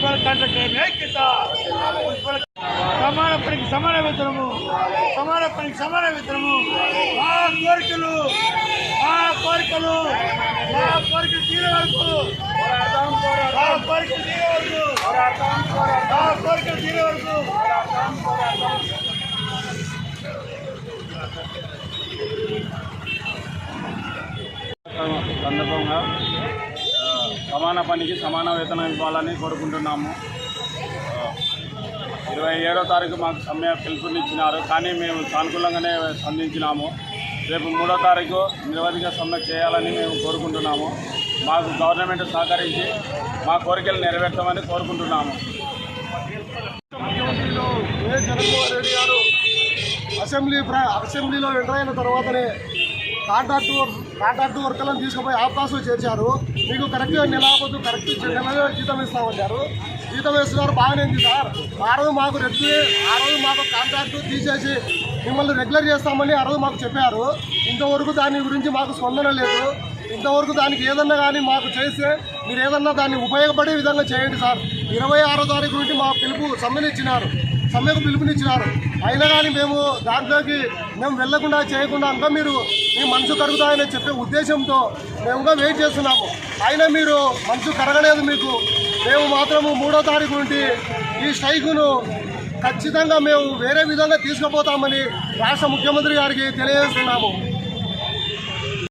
Municipal contractor ఐక్యత municipal సమాన పనికి సమాన వేతనము. సమాన పనికి సమాన వేతనము. మా కోరికలు మా కోరికలు మా కోరికలు తీరే వరకు. మా కోరికలు తీరే వరకు. మా కోరికలు తీరే వరకు. సందర్భంగా సమాన పనికి సమాన వేతనం ఇవ్వాలని కోరుకుంటున్నాము. ఇరవై ఏడో తారీఖు మాకు సమ్మె పిలుపునిచ్చినారు కానీ మేము సానుకూలంగానే స్పందించినాము. రేపు మూడో తారీఖు నిరవధిక సమ్మె చేయాలని మేము కోరుకుంటున్నాము. మాకు గవర్నమెంట్ సహకరించి మా కోరికలు నెరవేర్చమని కోరుకుంటున్నాము. జగన్మోహన్ గారు అసెంబ్లీ అసెంబ్లీలో ఎంటర్ అయిన తర్వాతనే కాంట్రాక్టు మాట్లాడుతూ కాంట్రాక్ట్ వర్కర్లను తీసుకుపోయి ఆఫ్కాస్లో చేర్చారు. మీకు కరెక్ట్గా నెల కరెక్ట్ నెలలో జీతం ఇస్తామన్నారు జీతం వేస్తున్నారు బాగానే ఉంది సార్. ఆ రోజు మాకు రెగ్యు ఆ రోజు మాకు కాంట్రాక్ట్ తీసేసి మిమ్మల్ని రెగ్యులర్ చేస్తామని ఆ రోజు మాకు చెప్పారు. ఇంతవరకు దాని గురించి మాకు స్పందన లేదు. ఇంతవరకు దానికి ఏదన్నా కానీ మాకు చేస్తే మీరు ఏదన్నా దాన్ని ఉపయోగపడే విధంగా చేయండి సార్. ఇరవై ఆరో తారీఖు నుండి మా పిలుపు సమ్మెనిచ్చినారు సమ్మెకు పిలుపునిచ్చినారు. అయినా కానీ మేము దాంట్లోకి మేము వెళ్ళకుండా చేయకుండా అంతా మీరు మీ మనసు కరుగుతాయని చెప్పే ఉద్దేశంతో మేము వెయిట్ చేస్తున్నాము. అయినా మీరు మనసు కరగలేదు మీకు. మేము మాత్రము మూడో తారీఖు నుండి ఈ స్ట్రైకును ఖచ్చితంగా మేము వేరే విధంగా తీసుకుపోతామని రాష్ట్ర ముఖ్యమంత్రి గారికి తెలియజేస్తున్నాము.